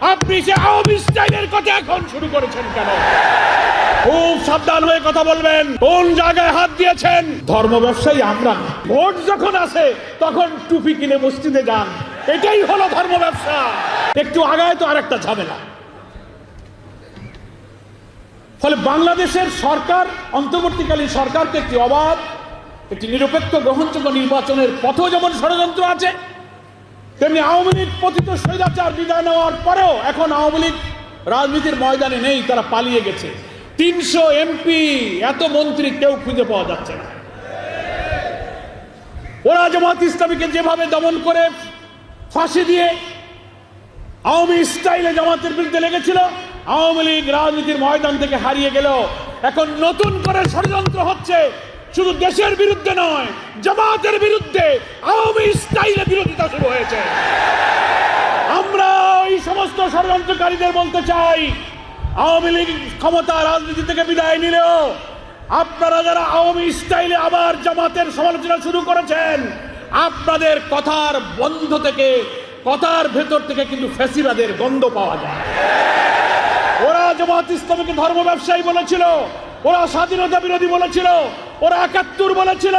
আপনি সে আওয়ামী স্টাইলের কথা এখন শুরু করেছেন কেন? খুব সাবধান হয়ে কথা বলবেন। কোন জায়গায় হাত দিয়েছেন? ধর্ম ব্যবসায়ী আমরা ভোট যখন আসে, তখন টুপি কিনে মসজিদে যান। এটাই হলো ধর্ম ব্যবসা। একটু আগায় তো আরেকটা ঝামেলা। ফলে বাংলাদেশের সরকার, অন্তর্বর্তীকালীন সরকারকে একটি অবাধ, একটি নিরপেক্ষ, গ্রহণযোগ্য নির্বাচনের পথেও যেমন ষড়যন্ত্র আছে তেমনি আওয়ামী লীগ পতিত স্বৈরাচার বিদায় নেওয়ার পরেও এখন আওয়ামী লীগ রাজনীতির ময়দানে নেই, তারা পালিয়ে গেছে। তিনশো এমপি, এত মন্ত্রী কেউ খুঁজে পাওয়া যাচ্ছে না। ওরা জামাত ইসলামীকে যেভাবে দমন করে ফাঁসি দিয়ে আওয়ামী স্টাইলে জামাতের বিরুদ্ধে লেগেছিল, আওয়ামী লীগ রাজনীতির ময়দান থেকে হারিয়ে গেল এখন নতুন করে ষড়যন্ত্র হচ্ছে। শুধু দেশের বিরুদ্ধে নয়, জামাতের বিরুদ্ধে আওয়ামী স্টাইলে বিরোধিতা শুরু হয়েছে। আমরা এই সমস্ত ষড়যন্ত্রকারীদের বলতে চাই, আওয়ামী লীগ ক্ষমতা রাজনীতি থেকে বিদায় নিলেও আপনারা যারা আওয়ামী স্টাইলে আবার জামাতের সমালোচনা শুরু করেছেন, আপনাদের কথার বন্ধ থেকে, কথার ভেতর থেকে কিন্তু ফ্যাসিবাদের গন্ধ পাওয়া যায়। ওরা জামাত ইসলামীকে ধর্ম ব্যবসায়ী বলেছিল, ওরা স্বাধীনতা বিরোধী বলেছিল, ওরা একাত্তর বলেছিল।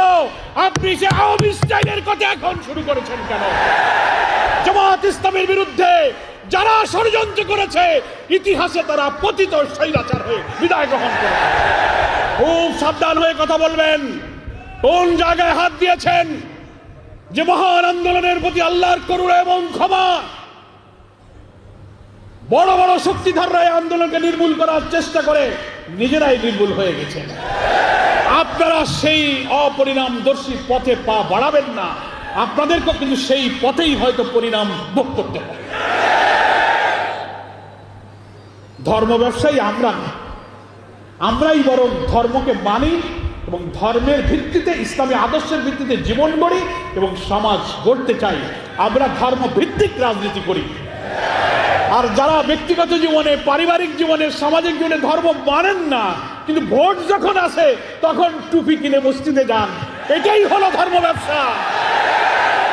আপনি সে আওয়ামী স্টাইলের কথা এখন শুরু করেছেন কেন? জামাত ইসলামের বিরুদ্ধে যারা ষড়যন্ত্র করেছে, ইতিহাসে তারা পতিত শৈলাচার হয়ে বিদায় গ্রহণ করে খুব সাবধান হয়ে কথা বলবেন। কোন জায়গায় হাত দিয়েছেন? যে মহান আন্দোলনের প্রতি আল্লাহর করুণা এবং ক্ষমা বড় বড় শক্তিধররা এই আন্দোলনকে নির্মূল করার চেষ্টা করে নিজেরাই নির্মূল হয়ে গেছে। আপনারা সেই অপরিণামদর্শী পথে পা বাড়াবেন না। আপনাদেরকে কিন্তু সেই পথেই হয়তো পরিণাম ভোগ করতে হবে। ধর্ম ব্যবসায়ী আমরা না। আমরাই বরং ধর্মকে মানি এবং ধর্মের ভিত্তিতে, ইসলামী আদর্শের ভিত্তিতে জীবন গড়ি এবং সমাজ গড়তে চাই। আমরা ধর্ম ভিত্তিক রাজনীতি করি। আর যারা ব্যক্তিগত জীবনে, পারিবারিক জীবনে, সামাজিক জীবনে ধর্ম মানেন না, কিন্তু ভোট যখন আসে, তখন টুপি কিনে মসজিদে যান। এটাই হলো ধর্ম ব্যবসা।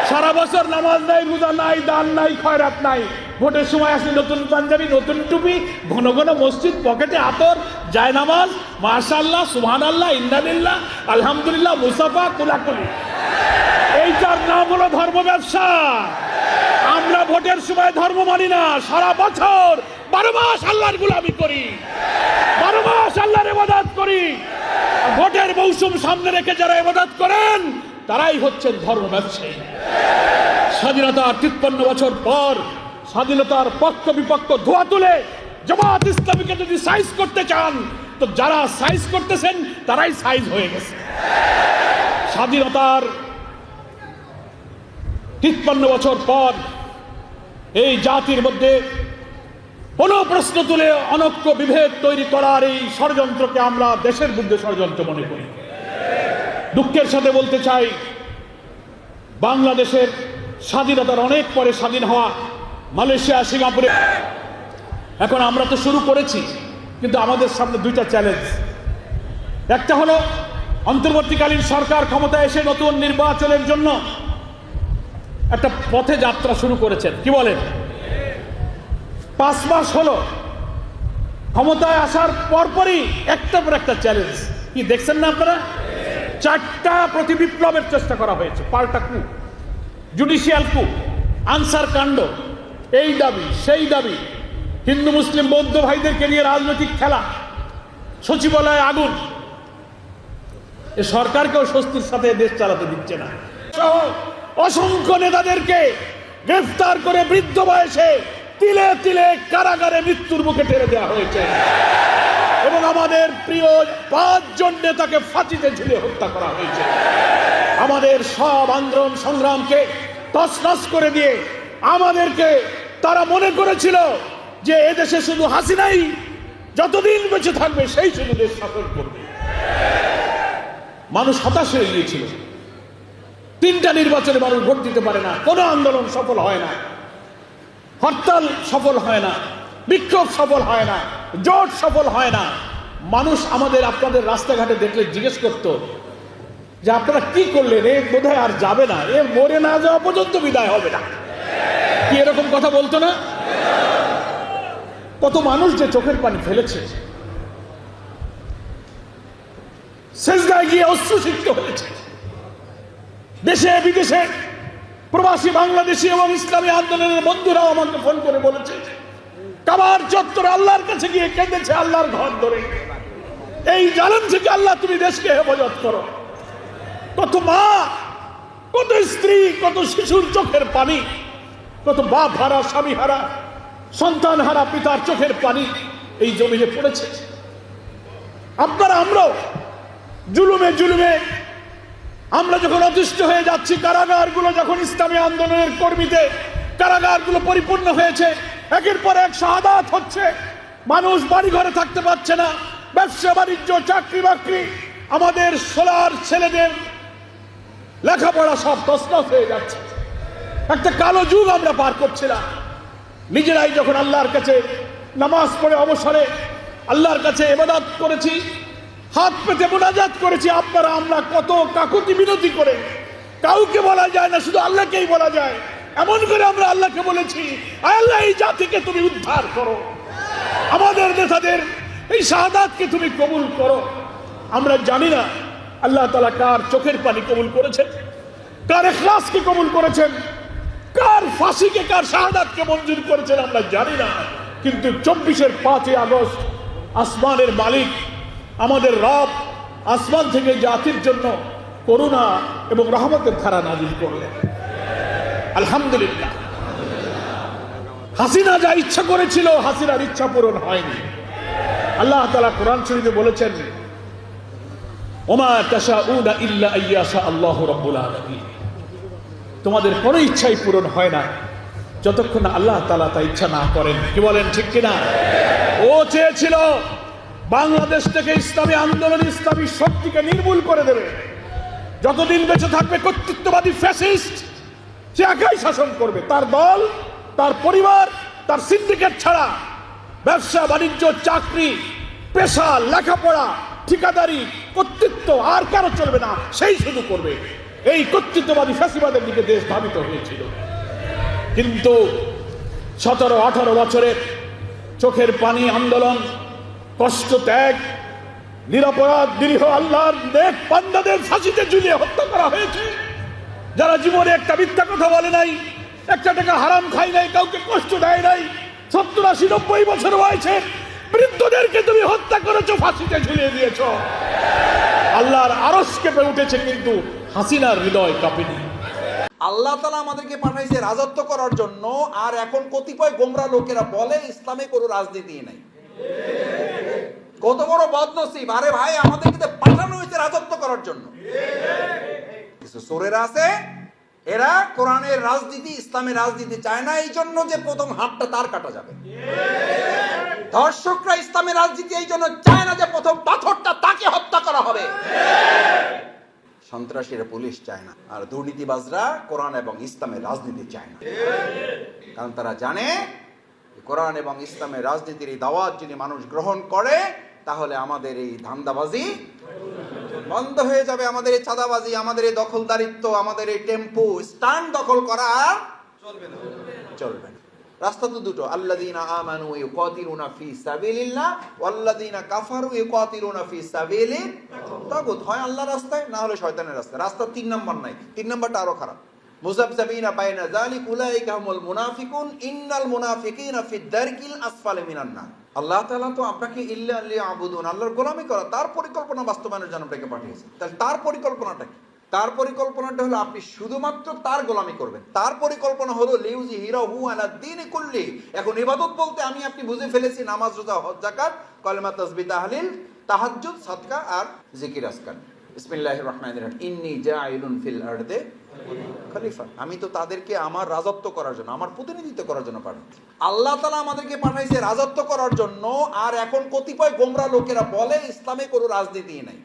সারা বছর নামাজ নাই, রোজা নাই, দান নাই, খয়রাত নাই। ভোটের সময় আসে নতুন পাঞ্জাবি, নতুন টুপি, ঘন ঘন মসজিদ, পকেটে আতর যায় নামাজ মাশাল্লাহ সুহান আল্লাহ ইন্দানিল্লাহ আলহামদুলিল্লাহ, মুসাফা কুলাকুলি এইটার নাম হলো ধর্ম ব্যবসা। আমরা ভোটের সময় ধর্ম মানি না। সারা বছর বারো মাস আল্লাহর গুলামি করি। বারো মাস আল্লাহর ইবাদত করি। ভোটের মৌসুম সামনে রেখে যারা ইবাদত করেন, তারাই হচ্ছেন ধর্ম ব্যবসায়ী। স্বাধীনতার তিপ্পান্ন বছর পর স্বাধীনতার পক্ষ বিপক্ষ ধোয়া তুলে জামাত ইসলামীকে যদি সাইজ করতে চান, তো যারা সাইজ করতেছেন, তারাই সাইজ হয়ে গেছে। স্বাধীনতার তিপ্পান্ন বছর পর এই জাতির মধ্যে কোনো প্রশ্ন তুলে অনক্য বিভেদ তৈরি করার এই ষড়যন্ত্রকে আমরা দেশের বিরুদ্ধে ষড়যন্ত্র মনে করি। দুঃখের সাথে বলতে চাই, বাংলাদেশের স্বাধীনতার অনেক পরে স্বাধীন হওয়া মালয়েশিয়া, সিঙ্গাপুরে এখন আমরা তো শুরু করেছি, কিন্তু আমাদের সামনে দুইটা চ্যালেঞ্জ। একটা হলো, অন্তর্বর্তীকালীন সরকার ক্ষমতায় এসে নতুন নির্বাচনের জন্য একটা পথে যাত্রা শুরু করেছেন। কি বলেন? পাঁচ মাস হলো। ক্ষমতায় আসার পরপরই একটা পর একটা চ্যালেঞ্জ কি দেখছেন না আপনারা? চারটা প্রতি বিপ্লবের চেষ্টা করা হয়েছে। পাল্টা কু জুডিশিয়াল কু আনসার কাণ্ড। এই দাবি, সেই দাবি। হিন্দু, মুসলিম, বৌদ্ধ ভাইদেরকে নিয়ে রাজনৈতিক খেলা। সচিবালয়ে আগুন। এ সরকারকেও স্বস্তির সাথে দেশ চালাতে দিচ্ছে না। অসংখ্য নেতাদেরকে গ্রেফতার করে বৃদ্ধ বয়সে তিলে তিলে কারাগারে মৃত্যুর মুখে ঠেলে দেওয়া হয়েছে। এবং আমাদের প্রিয় পাঁচজন নেতাকে ফাঁসিতে ঝুলে হত্যা করা হয়েছে। আমাদের সব আন্দোলন সংগ্রামকে তছনছ করে দিয়ে আমাদেরকে তারা মনে করেছিল যে এদেশে শুধু হাসিনাই যতদিন বেঁচে থাকবে সেই শুধু দেশ শাসন করবে। মানুষ হতাশ হয়ে গিয়েছিল। তিনটা নির্বাচনে মানুষ ভোট দিতে পারে না। কোনো আন্দোলন সফল হয় না। হরতাল সফল হয় না। বিক্ষোভ সফল হয় না। জোট সফল হয় না। মানুষ আমাদের, আপনাদের রাস্তাঘাটে দেখলে জিজ্ঞেস করতো যে, আপনারা কি করলেন? এ বোধহয় আর যাবে না। এ মরে না যাওয়া পর্যন্ত বিদায় হবে না। কি এরকম কথা বলতো না? কত মানুষ যে চোখের পানি ফেলেছে। শেষদায় গিয়ে অশ্রুসিক্ত হয়েছে। দেশে, বিদেশে প্রবাসী বাংলাদেশি এবং ইসলামী আন্দোলনের বন্ধুরাও আমাকে ফোন করে বলেছে কাবার চত্বর আল্লাহর কাছে গিয়ে কেঁদেছে আল্লাহর ঘর ধরে। এই জালেম থেকে আল্লাহ তুমি দেশকে হেফাজত করো। কত মা, কত স্ত্রী, কত শিশুর চোখের পানি, কত বাপ হারা, স্বামী হারা, সন্তান হারা, পিতার চোখের পানি এই জমিনে পড়েছে। আপনারা আমরাও জুলুমে জুলুমে আমরা যখন অতিষ্ঠ হয়ে যাচ্ছি, কারাগারগুলো যখন ইসলামী আন্দোলনের কর্মীতে, কারাগারগুলো পরিপূর্ণ হয়েছে, একের পর এক শাহাদাত হচ্ছে। মানুষ বাড়ি ঘরে থাকতে পারছে না, ব্যবসা, বাণিজ্য, চাকরি, বাকরি। আমাদের সোলার ছেলেদের লেখাপড়া সব তসনস হয়ে যাচ্ছে। একটা কালো যুগ আমরা পার করছিলাম। নিজেরাই যখন আল্লাহর কাছে নামাজ পড়ে অবসরে আল্লাহর কাছে এবাদত করেছি হাত পেতে মোনাজাত করেছি আপনারা আমরা কত কাকুতি বিনতি করে। কাউকে বলা যায় না, শুধু আল্লাহকেই বলা যায়। এমন করে আমরা আল্লাহকে বলেছি আল্লাহ, এই জাতিকে তুমি উদ্ধার করো। আমাদের নেতাদের এই শাহাদাতকে তুমি কবুল করো। আমরা জানি না আল্লাহ তালা কার চোখের পানি কবুল করেছেন, কার এখলাসকে কবুল করেছেন, কার ফাঁসিকে, কার শাহাদাতকে মঞ্জুর করেছেন, আমরা জানি না। কিন্তু চব্বিশের পাঁচই আগস্ট আসমানের মালিক আমাদের রব আসমান থেকে জাতির জন্য করুণা এবং রহমতের ধারা নাজিল করলেন। আলহামদুলিল্লাহ। হাসিনা যা ইচ্ছা করেছিল, হাসিনার ইচ্ছা পূরণ হয়নি। আল্লাহ তালা কোরআন শরীফে বলেছেন, ওমা তাশাউনা ইল্লা আইয়াশা আল্লাহু রাব্বুল আলামিন। তোমাদের কোনো ইচ্ছাই পূরণ হয় না, যতক্ষণ আল্লাহ তালা তা ইচ্ছা না করেন। কি বলেন, ঠিক কিনা? ও চেয়েছিল বাংলাদেশ থেকে ইসলামী আন্দোলন, ইসলামী শক্তিকে নির্মূল করে দেবে। যতদিন বেঁচে থাকবে কর্তৃত্ববাদী ফ্যাসিস্ট, সে একাই শাসন করবে। তার দল, তার পরিবার, তার সিন্ডিকেট ছাড়া ব্যবসা, বাণিজ্য, চাকরি, পেশা, লেখাপড়া, ঠিকাদারি, কর্তৃত্ব আর কারও চলবে না। সেই শুধু করবে। এই কর্তৃত্ববাদী ফ্যাসিবাদের দিকে দেশ ধাবিত হয়েছিল। কিন্তু সতেরো আঠারো বছরের চোখের পানি আন্দোলন কষ্ট ত্যাগ, নিরাপরাধ, নিরীহ আল্লাহর নেক পান্দাদের ফাঁসিতে ঝুলিয়ে হত্যা করা হয়েছে। যারা জীবনে একটা মিথ্যা কথা বলে নাই, একটা টাকা হারাম খাই নাই, কাউকে কষ্ট দেয় নাই, সত্তর আশি, নব্বই বছর বয়সে বৃদ্ধদেরকে তুমি হত্যা করেছ, ফাঁসিতে ঝুলিয়ে দিয়েছ। আল্লাহর আরস কেঁপে উঠেছে, কিন্তু হাসিনার হৃদয় কাঁপেনি। আল্লাহ তালা আমাদেরকে পাঠাইছে রাজত্ব করার জন্য, আর এখন কতিপয় গোমরা লোকেরা বলে, ইসলামে কোনো রাজনীতি নাই। কত বড় বদনসিব। আরে ভাই, আমাদেরকে তো পাঠানো হয়েছে রাজত্ব করার জন্য। কিছু সোরেরা আছে, এরা কোরআনের রাজনীতি, ইসলামের রাজনীতি চায় না, এই জন্য যে প্রথম হাতটা তার কাটা যাবে। ধর্ষকরা ইসলামের রাজনীতি, এই জন্য চায় না যে প্রথম পাথরটা তাকে হত্যা করা হবে। সন্ত্রাসীরা, পুলিশ চায় না, আর দুর্নীতিবাজরা কোরআন এবং ইসলামের রাজনীতি চায় না। কারণ তারা জানে কোরআন এবং ইসলামের রাজনীতির এই দাওয়াত যদি মানুষ গ্রহণ করে, তাহলে আমাদের এই ধান্দাবাজি বন্ধ হয়ে যাবে। আমাদের এই চাঁদাবাজি, আমাদের এই দখলদারিত্ব, আমাদের এই টেম্পু স্ট্যান্ড দখল করা আর চলবে না। রাস্তা তো দুটো। আল্লাযীনা আমানু ইউকাতিলুনা ফি সাবিলিল্লাহ, ওয়াল্লাযীনা কাফারু ইউকাতিলুনা ফি সাবিলি তাগুত। হয় আল্লাহর রাস্তায়, না হলে শয়তানের রাস্তায়। রাস্তা তিন নাম্বার নাই। তিন নাম্বারটা আরও খারাপ। হুমুল মুনাফিকুন, ইন্নাল ফি দারকিল আসফালি মিনান আল্লাহ তাআলা তো আপনাকে ইল্লা লিয়াবুদুন, আল্লাহর গোলামি করা, তার পরিকল্পনা বাস্তবায়নের জন্য আপনাকে পাঠিয়েছে। তাহলে তার পরিকল্পনাটা কি? তার পরিকল্পনাটা হলো আপনি শুধুমাত্র তার গোলামি করবেন। তার পরিকল্পনা হলো লিউজি হিরো হু আলা দিন কুল্লি। এখন ইবাদত বলতে আমি আপনি বুঝে ফেলেছি, নামাজ, রোজা, হজ, যাকাত, কলেমা তাসবি তাহলিল, তাহাজ্জুদ, সাদকা আর জিকির আসকার ইন্নী জাইলুন ফিল আরদে খলিফা। আমি তো তাদেরকে আমার রাজত্ব করার জন্য, আমার প্রতিনিধিত্ব করার জন্য পাঠাচ্ছি। আল্লাহ তালা আমাদেরকে পাঠাইছে রাজত্ব করার জন্য, আর এখন কতিপয় গোমরা লোকেরা বলে, ইসলামে কোনো রাজনীতি নাই।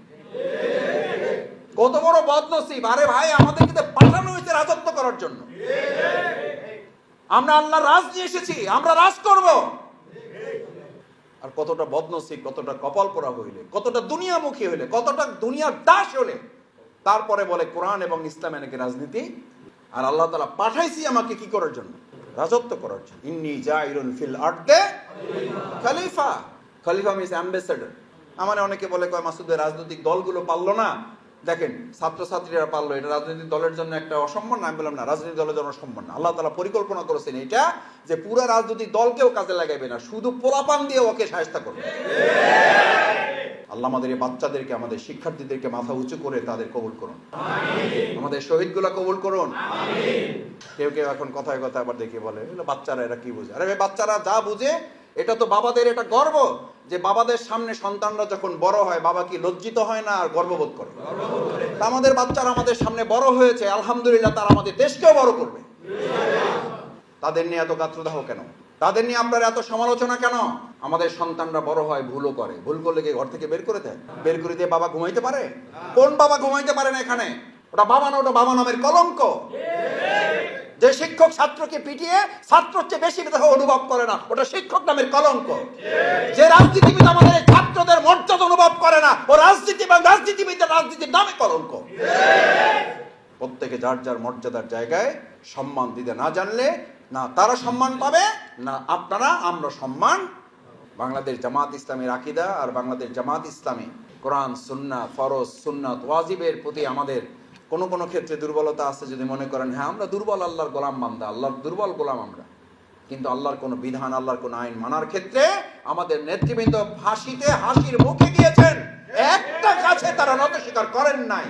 কত বড় বদনসিব। আরে ভাই, আমাদেরকে তো পাঠানো হয়েছে রাজত্ব করার জন্য। আমরা আল্লাহ রাজ নিয়ে এসেছি, আমরা রাজ করব। আর কতটা বদনসি কতটা কপাল পরা হইলে, কতটা দুনিয়ামুখী হইলে, কতটা দুনিয়ার দাস হলে তারপরে বলে কোরআন এবং ইসলামে নাকি রাজনীতি। আর আল্লাহ তালা পাঠাইছি আমাকে কি করার জন্য? রাজত্ব করার জন্য। ইন্নি জাইরুন ফিল আর্টে খালিফা। খালিফা মিস অ্যাম্বাসেডর আমার অনেকে বলে, কয় মাসুদের রাজনৈতিক দলগুলো পারল না। দেখেন ছাত্রছাত্রীরা পারল এটা রাজনৈতিক দলের জন্য একটা অসম্মান আমি বললাম না রাজনৈতিক দলের জন্য অসম্মান না। আল্লাহ তালা পরিকল্পনা করেছেন এটা যে পুরো রাজনৈতিক দলকেও কাজে লাগাইবে না শুধু পোলাপান দিয়ে ওকে সাহায্য করবে। আল্লাহ আমাদের এই বাচ্চাদেরকে আমাদের শিক্ষার্থীদেরকে মাথা উঁচু করে তাদের কবুল করুন। আমাদের শহীদগুলা কবুল করুন। কেউ কেউ এখন কথায় কথায় আবার দেখে বলে বাচ্চারা এরা কি বুঝে? আরে ভাই বাচ্চারা যা বুঝে এটা তো বাবাদের এটা গর্ব যে বাবাদের সামনে সন্তানরা যখন বড় হয়, বাবা কি লজ্জিত হয় না আর গর্ববোধ করে? তা আমাদের বাচ্চারা আমাদের সামনে বড় হয়েছে, আলহামদুলিল্লাহ তারা আমাদের দেশকেও বড় করবে। তাদের নিয়ে এত গাত্রদাহ কেন? তাদের নিয়ে আপনার এত সমালোচনা কেন? আমাদের সন্তানরা বড় হয়, ভুলও করে। ভুল করলে ঘর থেকে বের করে দেয়? বের করে দিয়ে বাবা ঘুমাইতে পারে? কোন বাবা ঘুমাইতে পারে না এখানে? ওটা বাবা না, ওটা বাবা নামের কলঙ্ক। যে শিক্ষক ছাত্রকে পিটিয়ে ছাত্রর চেয়ে বেশি অনুভব করে না, ওটা শিক্ষক নামের কলঙ্ক। যে রাজনীতিবিদ আমাদের ছাত্রদের মর্যাদা অনুভব করে না, ও রাজনীতি বা রাজনীতিবিদের রাজনীতির নামে কলঙ্ক। প্রত্যেকে যার যার মর্যাদার জায়গায় সম্মান দিতে না জানলে না তারা সম্মান পাবে, না আপনারা, আমরা সম্মান। বাংলাদেশ জামাত ইসলামের আকিদা আর বাংলাদেশ জামাত ইসলামী কোরআন সুন্না ফরজ, সুন্নাত, ওয়াজিবের প্রতি আমাদের কোনো কোনো ক্ষেত্রে দুর্বলতা আছে যদি মনে করেন হ্যাঁ আমরা দুর্বল আল্লাহর গোলাম বান্দা, আল্লাহর দুর্বল গোলাম আমরা। কিন্তু আল্লাহর কোনো বিধান, আল্লাহর কোনো আইন মানার ক্ষেত্রে আমাদের নেতৃবৃন্দ ফাঁসিতে হাসির মুখে দিয়েছেন। একটা কাছে তারা নত স্বীকার করেন নাই।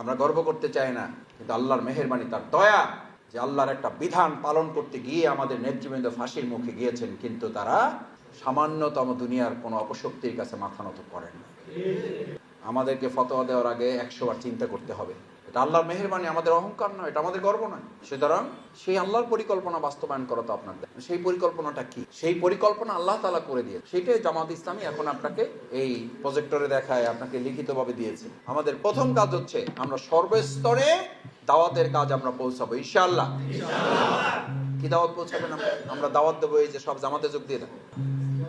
আমরা গর্ব করতে চাই না, কিন্তু আল্লাহর মেহেরবানি, তার দয়া যে আল্লাহর একটা বিধান পালন করতে গিয়ে আমাদের নেতৃবৃন্দ ফাঁসির মুখে গিয়েছেন, কিন্তু তারা সামান্যতম দুনিয়ার কোনো অপশক্তির কাছে মাথা নত করেন। আমাদেরকে ফতোয়া দেওয়ার আগে একশো বার চিন্তা করতে হবে। এটা আল্লাহর মেহেরবানি আমাদের অহংকার নয় এটা আমাদের গর্ব নয়। সুতরাং সেই আল্লাহর পরিকল্পনা বাস্তবায়ন করা তো আপনার সেই পরিকল্পনাটা কি? সেই পরিকল্পনা আল্লাহ তালা করে দিয়ে সেটাই জামাত ইসলামী এখন আপনাকে এই প্রজেক্টরে দেখায় আপনাকে লিখিতভাবে দিয়েছে। আমাদের প্রথম কাজ হচ্ছে আমরা সর্বস্তরে দাওয়াতের কাজ আমরা পৌঁছাবো ইনশাআল্লাহ। কি দাওয়াত পৌঁছাবেন আমরা? আমরা দাওয়াত দেবো এই যে সব জামাতে যোগ দিয়ে দেবো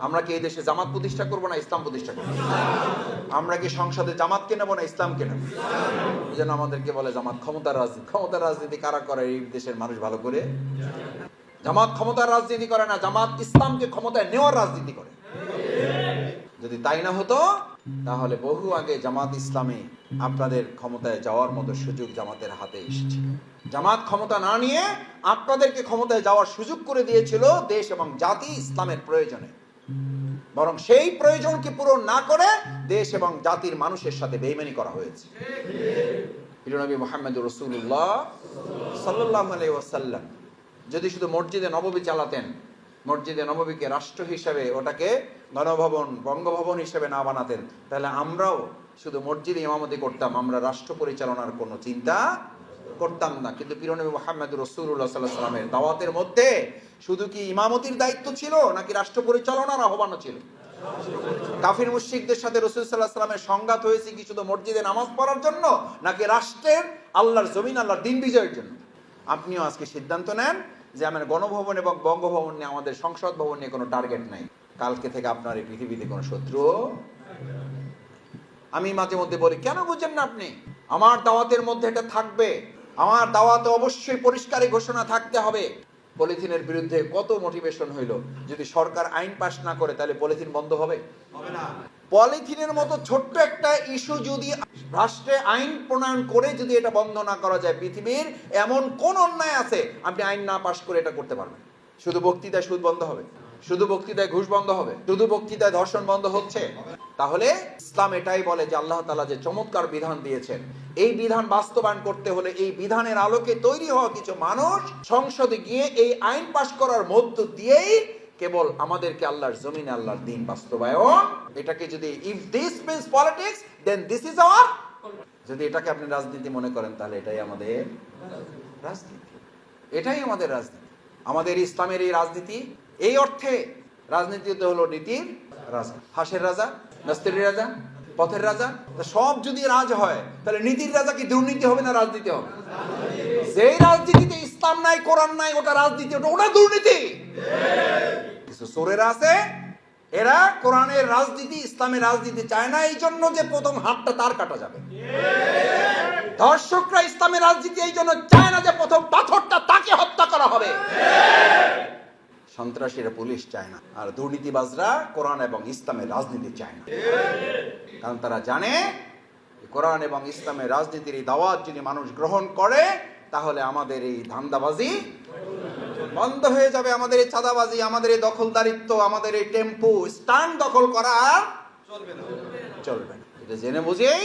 আমরা কি এই দেশে জামাত প্রতিষ্ঠা করব না ইসলাম প্রতিষ্ঠা করব? আমরা কি সংসদে জামাতকে নেব না ইসলামকে নেব? এই জন্য আমাদেরকে বলে জামাত ক্ষমতার রাজনীতি। ক্ষমতার রাজনীতি কারা করে? এই দেশের মানুষ ভালো করে? জামাত ক্ষমতার রাজনীতি করে না, জামাত ইসলামকে ক্ষমতায় নেওয়ার রাজনীতি করে। যদি তাই না হতো, তাহলে বহু আগে জামাত ইসলামে আপনাদের ক্ষমতায় যাওয়ার মতো সুযোগ জামাতের হাতে এসেছে জামাত ক্ষমতা না নিয়ে আপনাদেরকে ক্ষমতায় যাওয়ার সুযোগ করে দিয়েছিল দেশ এবং জাতি ইসলামের প্রয়োজনে। বরং সেই প্রয়োজনকে পূরণ না করে দেশ এবং জাতির মানুষের সাথে বেইমানি করা হয়েছে। প্রিয়নবী মোহাম্মদ রসুল্লাহ সাল্লাহ আলাই ওয়াসাল্লাম যদি শুধু মসজিদে নববী চালাতেন, মসজিদে নববীকে রাষ্ট্র হিসেবে ওটাকে গণভবন, বঙ্গভবন হিসেবে না বানাতেন, তাহলে আমরাও শুধু মসজিদে ইমামতি করতাম, আমরা রাষ্ট্র পরিচালনার কোনো চিন্তা করতাম না। কিন্তু পিরনবী মোহাম্মদ রসুল্লাহ সাল্লাহ সাল্লামের দাওয়াতের মধ্যে শুধু কি ইমামতির দায়িত্ব ছিল নাকি রাষ্ট্র পরিচালনার আহ্বানও ছিল? কাফির মুশরিকদের সাথে রসুল সাল্লাহ সংঘাত হয়েছে কি শুধু মসজিদে নামাজ পড়ার জন্য নাকি রাষ্ট্রের, আল্লাহর জমিন, আল্লাহর দিন বিজয়ের জন্য? আপনিও আজকে সিদ্ধান্ত নেন যে আমার গণভবন এবং বঙ্গভবন নিয়ে, আমাদের সংসদ ভবন নিয়ে কোনো টার্গেট নাই। কালকে থেকে আপনার এই পৃথিবীতে কোনো শত্রু? আমি মাঝে মধ্যে বলি, কেন বুঝেন না আপনি? আমার দাওয়াতের মধ্যে এটা থাকবে। আমার দাওয়াতে অবশ্যই পরিষ্কারই ঘোষণা থাকতে হবে। পলিথিনের বিরুদ্ধে কত মোটিভেশন হইল? যদি সরকার আইন পাশ না করে তাহলে পলিথিন বন্ধ হবে? পলিথিনের মতো ছোট্ট একটা ইস্যু যদি রাষ্ট্রে আইন প্রণয়ন করে যদি এটা বন্ধ না করা যায় পৃথিবীর এমন কোন অন্যায় আছে আপনি আইন না পাশ করে এটা করতে পারবেন। শুধু বক্তৃতায় সুদ বন্ধ হবে। শুধু বক্তৃতায় ঘুষ বন্ধ হবে, শুধু বক্তৃতায় ধর্ষণ বন্ধ হচ্ছে। তাহলে ইসলাম এটাই বলে যে আল্লাহ তালা যে চমৎকার বিধান দিয়েছেন। এই বিধান বাস্তবায়ন করতে হলে এই বিধানের আলোকে তৈরি হওয়া কিছু মানুষ সংসদে গিয়ে এই আইন পাশ করার মধ্য দিয়েই কেবল আমাদেরকে আল্লাহর জমিনে আল্লাহর দিন বাস্তবায়ন। এটাকে যদি if this means politics then this is our যদি এটাকে আপনি রাজনীতি মনে করেন, তাহলে এটাই আমাদের রাজনীতি। এটাই আমাদের রাজনীতি। আমাদের ইসলামের এই রাজনীতি এই অর্থে রাজনীতিতে হলো নীতির রাজা। হাসের রাজা, নাস্তির রাজা, পথের রাজা। সব যদি রাজ হয়, তাহলে নীতির রাজা কি দুর্নীতি হবে না রাজনীতি হবে? যেই রাজনীতিতে ইসলাম নাই, কোরআন নাই, ওটা রাজনীতি, ওটা ওটা দুর্নীতি। কিছু চোরেরা আছে, এরা কোরআনের রাজনীতি, ইসলামের রাজনীতি চায় না, এই জন্য যে প্রথম হাতটা তার কাটা যাবে। দর্শকরা ইসলামের রাজনীতি, এই জন্য চায় না যে প্রথম পাথরটা তাকে হত্যা করা হবে। সন্ত্রাসীরা পুলিশ চায় না। আর দুর্নীতিবাজরা কোরআন এবং ইসলামের রাজনীতি চায় না। কারণ তারা জানে কোরআন এবং ইসলামের রাজনীতির এই দাওয়াত যদি মানুষ গ্রহণ করে, তাহলে আমাদের এই ধান্দাবাজি বন্ধ হয়ে যাবে। আমাদের এই চাঁদাবাজি, আমাদের এই দখলদারিত্ব, আমাদের এই টেম্পু স্ট্যান্ড দখল করা চলবে না। এটা জেনে বুঝেই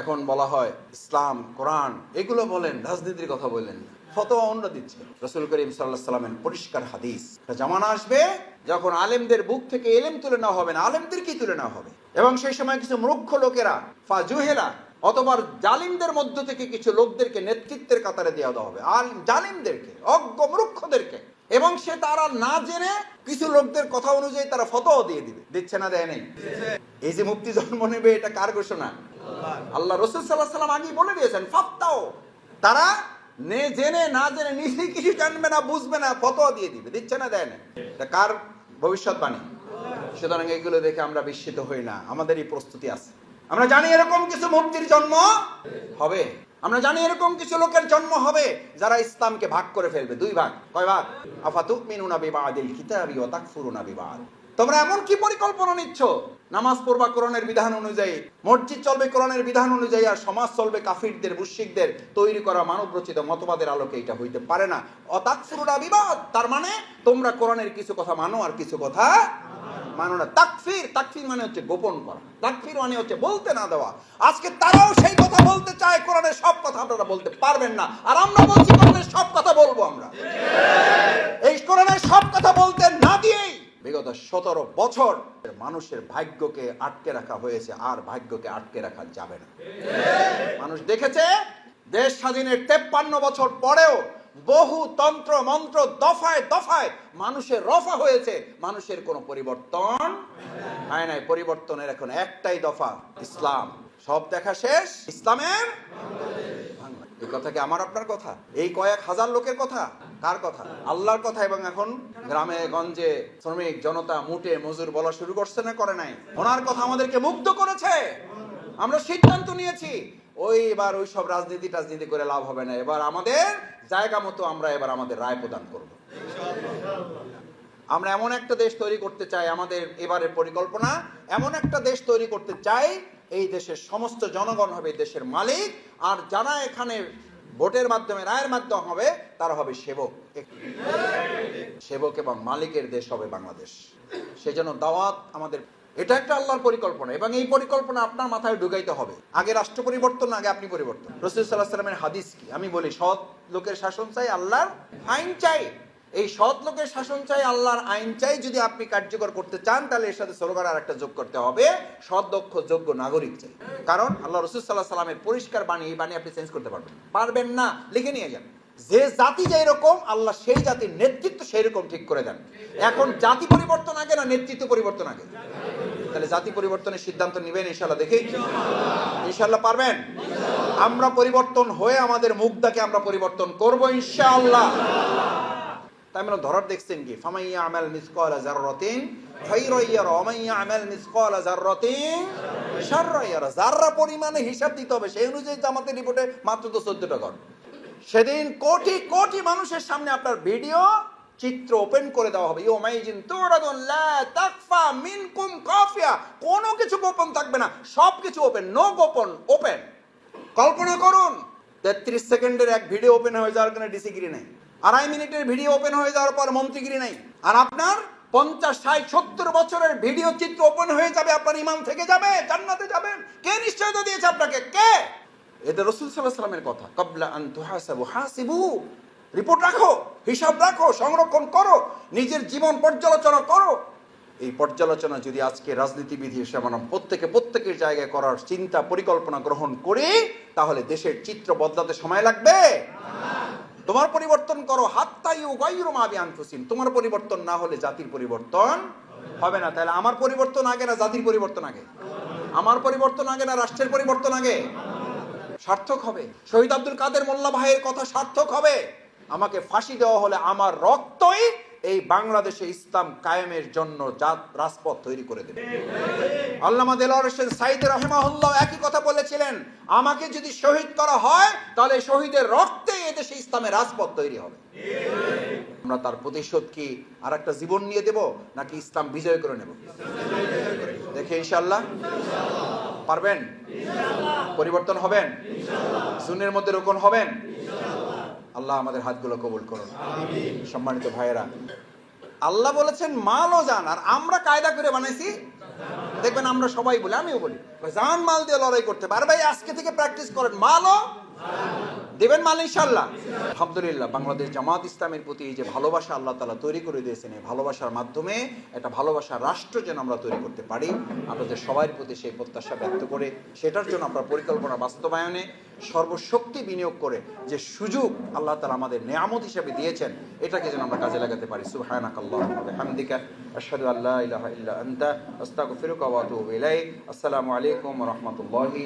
এখন বলা হয়, ইসলাম, কোরআন, এগুলো বলেন, রাজনীতির কথা বললেন না। ফতোয়া অন্য দিচ্ছে। রসুল করিম সাল্লাহ সাল্লামের পরিষ্কার হাদিস। জামানা আসবে, যখন আলেমদের বুক থেকে এলেম তুলে নেওয়া হবে না আলেমদের কি তুলে নেওয়া হবে। এবং সেই সময় কিছু মূর্খ লোকেরা ফা ফাজুহেরা অথবা জালিমদের মধ্য থেকে কিছু লোকদেরকে নেতৃত্বের কাতারে দেওয়া দেওয়া হবে। আর জালিমদেরকে, অজ্ঞ মূর্খদেরকে। এবং সে তারা না জেনে কিছু লোকদের কথা অনুযায়ী তারা ফতোয়া দিয়ে দিবে। দিচ্ছে না, দেয় নেই। এই যে মুক্তি জন্ম নেবে, এটা কার ঘোষণা? আল্লাহ। রসুল সাল্লাহ সাল্লাম আগেই বলে দিয়েছেন ফাত্তাও তারা জেনে, না জেনে নিজে কিছু জানবে না, বুঝবে না, ফতোয়া দিয়ে দিবে। দিচ্ছে না, দেয় না। কার ভবিষ্যৎবাণী? সুতরাং এগুলো দেখে আমরা বিস্মিত হই না। আমাদের এই প্রস্তুতি আছে। আমরা জানি এরকম কিছু মুক্তির জন্ম হবে। আমরা জানি এরকম কিছু লোকের জন্ম হবে যারা ইসলামকে ভাগ করে ফেলবে। দুই ভাগ। কয় ভাগ? আফাতুক মিনুনা বিবাদিল কিতাবি ওয়া তাকফুরুনা বিবাদ। তোমরা এমন কি পরিকল্পনা নিচ্ছ? নামাজ পড়বা কোরআনের বিধান অনুযায়ী, মসজিদ চলবে কোরআনের বিধান অনুযায়ী আর সমাজ চলবে কাফিরদের, মুশরিকদের, তৈরি করা মানব রচিত মতবাদের আলোকে এটা হইতে পারে না। অতাকফুরুনা বিবাদ তার মানে তোমরা কোরআনের কিছু কথা মানো আর কিছু কথা মানো না। তাকফির তাকফির মানে হচ্ছে গোপন করা। তাকফির মানে হচ্ছে বলতে না দেওয়া। আজকে তারাও সেই কথা বলতে চায়, কোরআনের সব কথা আপনারা বলতে পারবেন না। আর আমরা বলছি, কোরআনের সব কথা বলব আমরা। এই কোরআনের সব কথা বলতে না দিয়েই বিগত সতেরো বছর মানুষের ভাগ্যকে আটকে রাখা হয়েছে, আর ভাগ্যকে আটকে রাখা যাবে না। মানুষ দেখেছে, দেশ স্বাধীনের তেপ্পান্ন বছর পরেও বহু তন্ত্র, মন্ত্র দফায় দফায় মানুষের রফা হয়েছে। মানুষের কোনো পরিবর্তন হয় নাই। পরিবর্তনের এখন একটাই দফা, ইসলাম। সব দেখা শেষ? ইসলামের বাংলা। এই কথা কি আমার আপনার কথা? এই কয়েক হাজার লোকের কথা? কার কথা? আল্লাহর কথা এবং এখন গ্রামে, গঞ্জে শ্রমিক, জনতা, মুটে, মজুর বলা শুরু করছে না, করে নাই? ওনার কথা আমাদেরকে মুগ্ধ করেছে। আমরা সিদ্ধান্ত নিয়েছি, ওই এবার ওই সব রাজনীতি টাজনীতি করে লাভ হবে না। এবার আমাদের জায়গা মতো আমরা এবার আমাদের রায় প্রদান করব। আমরা এমন একটা দেশ তৈরি করতে চাই, আমাদের এবারের পরিকল্পনা, এমন একটা দেশ তৈরি করতে চাই এই দেশের সমস্ত জনগণ হবে দেশের মালিক, আর যারা এখানে ভোটের মাধ্যমে, রায়ের মাধ্যমে হবে, তারা হবে সেবক। সেবক এবং মালিকের দেশ হবে বাংলাদেশ। সেজন্য দাওয়াত আমাদের, এটা একটা আল্লাহর পরিকল্পনা, এবং এই পরিকল্পনা আপনার মাথায় ঢুকাইতে হবে। আগে রাষ্ট্র পরিবর্তন, আগে আপনি পরিবর্তন। রসুল সাল্লাহ সাল্লামের হাদিস কি? আমি বলি, সৎ লোকের শাসন চাই, আল্লাহর আইন চাই। এই সৎ লোকের শাসন চাই, আল্লাহর আইন চাই, যদি আপনি কার্যকর করতে চান, তাহলে এর সাথে সরকার আর একটা যোগ করতে হবে। সৎ, দক্ষ, যোগ্য নাগরিক চাই। কারণ আল্লাহ রসুল সাল্লাহ সাল্লামের পরিষ্কার বাণী, এই বাণী আপনি চেঞ্জ করতে পারবেন। পারবেন না, লিখে নিয়ে যান। যে জাতি যেই রকম আল্লাহ সেই জাতির নেতৃত্ব সেই রকম ঠিক করে দেন। এখন জাতি পরিবর্তন আগে না নেতৃত্ব পরিবর্তন আগে? তাহলে জাতি পরিবর্তনের সিদ্ধান্ত নেবেন ইনশাল্লাহ দেখেই। ইনশাল্লাহ পারবেন? আমরা পরিবর্তন হয়ে আমাদের মুখটাকে আমরা পরিবর্তন করব, ইনশাআল্লাহ। তাই মানে ধরার দেখছেন কি? ফামাইয়া আমাল মিসকালা জাররাতিন খাইরাইয়ারা ওমাইয়া আমাল মিসকালা জাররাতিন শাররাইয়ারা জাররা পরিমাণে হিসাব দিতে হবে, সেই অনুযায়ী জামাতের রিপোর্টে মাত্র তো 14টা ঘর। সেদিন কোটি কোটি মানুষের সামনে আপনার ভিডিও, চিত্র ওপেন করে দেওয়া হবে। ইউমাইজিন তুরাদুন লা তাকফা মিনকুম কাফিয়া। কোনো কিছু গোপন থাকবে না সব কিছু ওপেন, নো গোপন, ওপেন। কল্পনা করুন, তেত্রিশ সেকেন্ডের এক ভিডিও ওপেন হয়ে যাওয়ার কোনো ডিসিগ্রি নেই। আড়াই মিনিটের ভিডিও ওপেন হয়ে যাওয়ার পর মন্ত্রীগিরি নেই। আর আপনার পঞ্চাশ, ষাট, সত্তর বছরের ভিডিও চিত্র ওপেন হয়ে যাবে, আপনার ইমান থেকে যাবে, জান্নাতে যাবেন। কে নিশ্চয়তা দিয়েছে আপনাকে? কে? এটা রসুল সাল্লাহ সাল্লামের কথা। কবলা আন তুহাসাবু, হাসিবু। রিপোর্ট রাখো, হিসাব রাখো, সংরক্ষণ করো, নিজের জীবন পর্যালোচনা করো। এই পর্যালোচনা যদি আজকে রাজনীতিবিধি হিসেবে প্রত্যেকে প্রত্যেকের জায়গায় করার চিন্তা পরিকল্পনা গ্রহণ করি, তাহলে দেশের চিত্র বদলাতে সময় লাগবে। তোমার পরিবর্তন করো, হাত্তাই ও গাইরো আবি তোমার পরিবর্তন না হলে জাতির পরিবর্তন হবে না। তাহলে আমার পরিবর্তন আগে না জাতির পরিবর্তন আগে? আমার পরিবর্তন আগে না রাষ্ট্রের পরিবর্তন আগে? সার্থক হবে। শহীদ আব্দুল কাদের মোল্লা ভাইয়ের কথা সার্থক হবে। আমাকে ফাঁসি দেওয়া হলে আমার রক্তই এই বাংলাদেশে ইসলাম কায়েমের জন্য জাত, রাজপথ তৈরি করে দেবে। আল্লামা দেলোয়ার হোসেন সাইদ রহমাহুল্লাহ একই কথা বলেছিলেন, আমাকে যদি শহীদ করা হয়, তাহলে শহীদের রক্তে এদেশে ইসলামের রাজপথ তৈরি হবে। আমরা তার প্রতিশোধ কি আর একটা জীবন নিয়ে দেব, নাকি ইসলাম বিজয় করে নেব? দেখে ইনশাল্লাহ পারবেন? পরিবর্তন হবেন? জুনের মধ্যে রোকন হবেন? আল্লাহ আমাদের হাতগুলো কবুল করুন। সম্মানিত ভাইয়েরা আল্লাহ বলেছেন মালও জান আর আমরা কায়দা করে বানাইছি দেখবেন আমরা সবাই বলি আমিও বলি জান মাল দিয়ে লড়াই করতে পারে। ভাই আজকে থেকে প্র্যাকটিস করেন মালও দেবেন মাল ইনশাল্লাহ আলহামদুলিল্লাহ, বাংলাদেশ জামাত ইসলামের প্রতি এই যে ভালোবাসা আল্লাহ তালা তৈরি করে দিয়েছেন, এই ভালোবাসার মাধ্যমে একটা ভালোবাসার রাষ্ট্র যেন আমরা তৈরি করতে পারি, আপনাদের সবার প্রতি সেই প্রত্যাশা ব্যক্ত করে, সেটার জন্য আমরা পরিকল্পনা বাস্তবায়নে সর্বশক্তি বিনিয়োগ করে যে সুযোগ আল্লাহ তালা আমাদের নেয়ামত হিসেবে দিয়েছেন, এটাকে যেন আমরা কাজে লাগাতে পারি। ইলাইক। আসসালামু আলাইকুম রাহমাতুল্লাহি